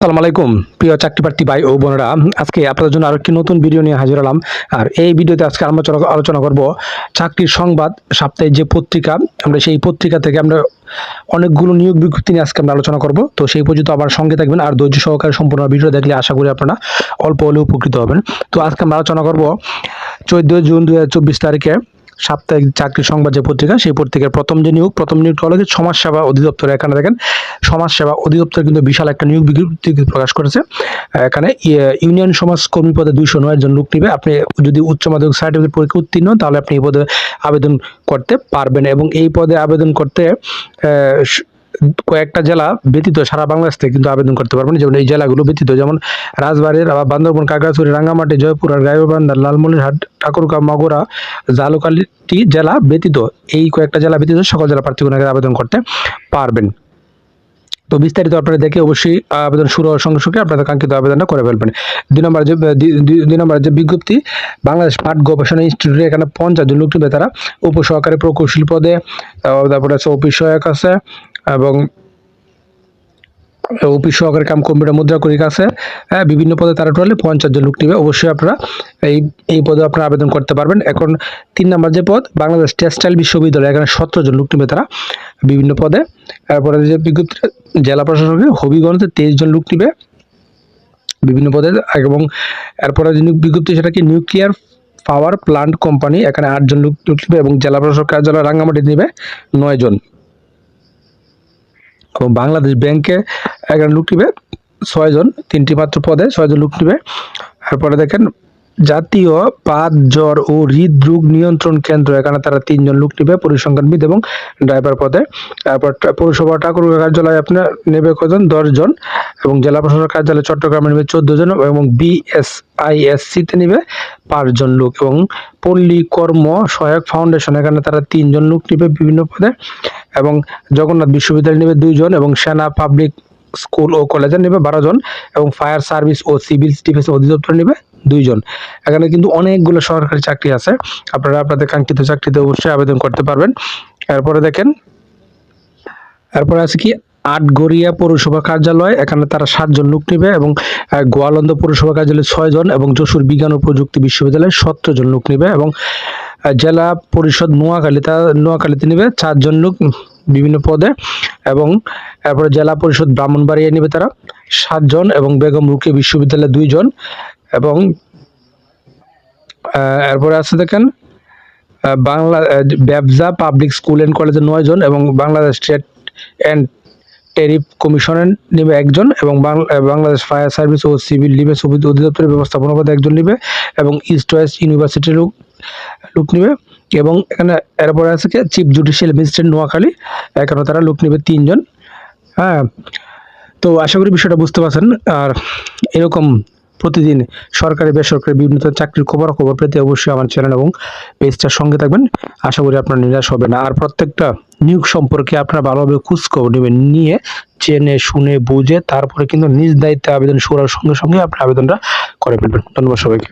সালাম আলাইকুম। প্রিয় চাকরি প্রার্থী ভাই ও বোনেরা, আজকে আপনাদের জন্য আরও একটি নতুন ভিডিও নিয়ে হাজির হলাম। আর এই ভিডিওতে আজকে আমরা আলোচনা- আলোচনা করব চাকরির সংবাদ সাপ্তাহিক যে পত্রিকা, আমরা সেই পত্রিকা থেকে আমরা অনেকগুলো নিয়োগ বিজ্ঞপ্তি নিয়ে আজকে আমরা আলোচনা করব। তো সেই পর্যন্ত আমার সঙ্গে থাকবেন আর ধৈর্য সহকারে সম্পূর্ণ ভিডিও দেখলে আশা করি আপনারা অল্প হলেও উপকৃত হবেন। তো আজকে আমরা আলোচনা করব চোদ্দ জুন দু হাজার চব্বিশ তারিখে সাপ্তাহিক চাকরি সংবাদ যে পত্রিকা, সেই পত্রিকার প্রথম যে নিয়োগ, প্রথম নিয়োগটা হলো সমাজসেবা অধিদপ্তর। এখানে দেখেন সমাজসেবা অধিদপ্তর কিন্তু বিশাল একটা নিয়োগ বিজ্ঞপ্তি প্রকাশ করেছে। এখানে ইউনিয়ন সমাজ কর্মী পদে দুইশো নয় জন লোক নিবে। আপনি যদি উচ্চ মাধ্যমিক সার্টিফিকেট পরীক্ষা উত্তীর্ণ তাহলে আপনি এই পদে আবেদন করতে পারবেন এবং এই পদে আবেদন করতে কয়েকটা জেলা ব্যতীত সারা বাংলাদেশ থেকে কিন্তু আবেদন করতে পারবেন। যেমন এই জেলাগুলো ব্যতীত, যেমন রাজবাড়ির আবার বান্দরবন কাগড়াছড়ি রাঙ্গামাটি জয়পুর আর গাইবান্ধা, লালমনিরহাট, ঠাকুরগাঁও, মাগুরা জালুকালিটি জেলা ব্যতীত, এই কয়েকটা জেলা ব্যতীত সকল জেলা প্রার্থীগণ এখানে আবেদন করতে পারবেন। তো বিস্তারিত আপনারা দেখে অবশ্যই আবেদন শুরু হওয়ার সঙ্গে সঙ্গে আপনাদের কাঙ্ক্ষিত আবেদনটা করে ফেলবেন। দুই নম্বর যে, দুই- নম্বর যে বিজ্ঞপ্তি, বাংলাদেশ পাট গবেষণা ইনস্টিটিউটে এখানে পঞ্চাশ জন লোক তারা উপসহকারী প্রকৌশলী পদে তারপরে আছে অফিস সহায়ক আছে এবং অফিস সহকারী কাম কম্পিউটার মুদ্রা করিক আছে হ্যাঁ বিভিন্ন পদে তারা টোটালি পঞ্চাশ জন লোক নিবে। অবশ্যই আপনারা এই এই পদে আপনারা আবেদন করতে পারবেন। এখন তিন নম্বর যে পদ, বাংলাদেশ টেক্সটাইল বিশ্ববিদ্যালয়, এখানে সতেরো জন লোক নিবে তারা বিভিন্ন পদে। তারপরে যে বিজ্ঞপ্তি জেলা প্রশাসকে হবিগঞ্জে তেইশ জন লোক নিবে বিভিন্ন পদে। এবং এরপরে যে বিজ্ঞপ্তি সেটা কি, নিউক্লিয়ার পাওয়ার প্লান্ট কোম্পানি, এখানে আটজন লোক নিবে এবং জেলা প্রশাসক কার্যালয় রাঙ্গামাটি নিবে নয় জন। এবং বাংলাদেশ ব্যাংকে এগারো লোক নিবে ছয়জন তিনটি মাত্র পদে ছয়জন লোক নিবে। তারপরে দেখেন জাতীয় পাত, জ্বর ও হৃদরোগ নিয়ন্ত্রণ কেন্দ্র। এখানে তারা তিনজন লোক নিবে পরিসংখ্যানবিদ এবং ড্রাইভার পদে। তারপর পৌরসভা ঠাকুর কার্যালয় আপনার নেবে কজন? দশজন। এবং জেলা প্রশাসক কার্যালয় চট্টগ্রামে নেবে চোদ্দ জন এবং বিএসআইএসসিতে নেবে পাঁচজন লোক। এবং পল্লী কর্ম সহায়ক ফাউন্ডেশন, এখানে তারা তিনজন লোক নিবে বিভিন্ন পদে। এবং জগন্নাথ বিশ্ববিদ্যালয় নেবে দুইজন এবং সেনা পাবলিক স্কুল ও কলেজে নেবে বারো জন এবং ফায়ার সার্ভিস ও সিভিল ডিফেন্স অধিদপ্তর নেবে দুইজন। এখানে কিন্তু অনেকগুলো সরকারি চাকরি আছে। আপনারা আপনাদের কাঙ্ক্ষিত চাকরিতে অবশ্যই আবেদন করতে পারবেন। এরপরে দেখেন, এরপরে আছে কি? আটগড়িয়া পৌরসভা কার্যালয়, এখানে তারা সাতজন লোক নেবে এবং গোয়ালন্দ পৌরসভা কার্যালয়ে ছয় জন এবং যশোর বিজ্ঞান ও প্রযুক্তি বিশ্ববিদ্যালয়ে সতেরো জন লোক নেবে এবং জেলা পরিষদ নোয়াখালী তা, নোয়াখালীতে নেবে চারজন লোক বিভিন্ন পদে এবং, এরপরে জেলা পরিষদ ব্রাহ্মণবাড়িয়া নেবে তারা সাতজন এবং বেগম রুকে বিশ্ববিদ্যালয়ে দুইজন। এবং এরপরে আছে দেখেন বাংলা ব্যবসা পাবলিক স্কুল অ্যান্ড কলেজে নয় জন এবং বাংলাদেশ স্টেট অ্যান্ড টেরিফ কমিশনের নিবে একজন এবং বাংলা- বাংলাদেশ ফায়ার সার্ভিস ও সিভিল ডিফেন্স অধিদপ্তরের ব্যবস্থাপনা পদে একজন নিবে এবং ইস্ট ওয়েস্ট ইউনিভার্সিটির লোক লোক নিবে এবং এখানে এরপরে আছে কি চিফ জুডিশিয়াল ম্যাজিস্ট্রেট নোয়াখালী এখানে তারা লোক নিবে তিনজন। হ্যাঁ তো আশা করি বিষয়টা বুঝতে পারছেন। আর এরকম প্রতিদিন সরকারি, বেসরকারি বিভিন্ন চাকরির খবর খবর পেতে অবশ্যই আমার চ্যানেল এবং পেজটার সঙ্গে থাকবেন। আশা করি আপনার নিরাশ হবে না। আর প্রত্যেকটা নিয়োগ সম্পর্কে আপনারা ভালোভাবে খোঁজখবর নেবেন, নিয়ে চেনে শুনে, বুঝে, তারপরে কিন্তু নিজ দায়িত্বে আবেদন শোনার সঙ্গে সঙ্গে আপনি আবেদনটা করে ফেলবেন। ধন্যবাদ সবাইকে।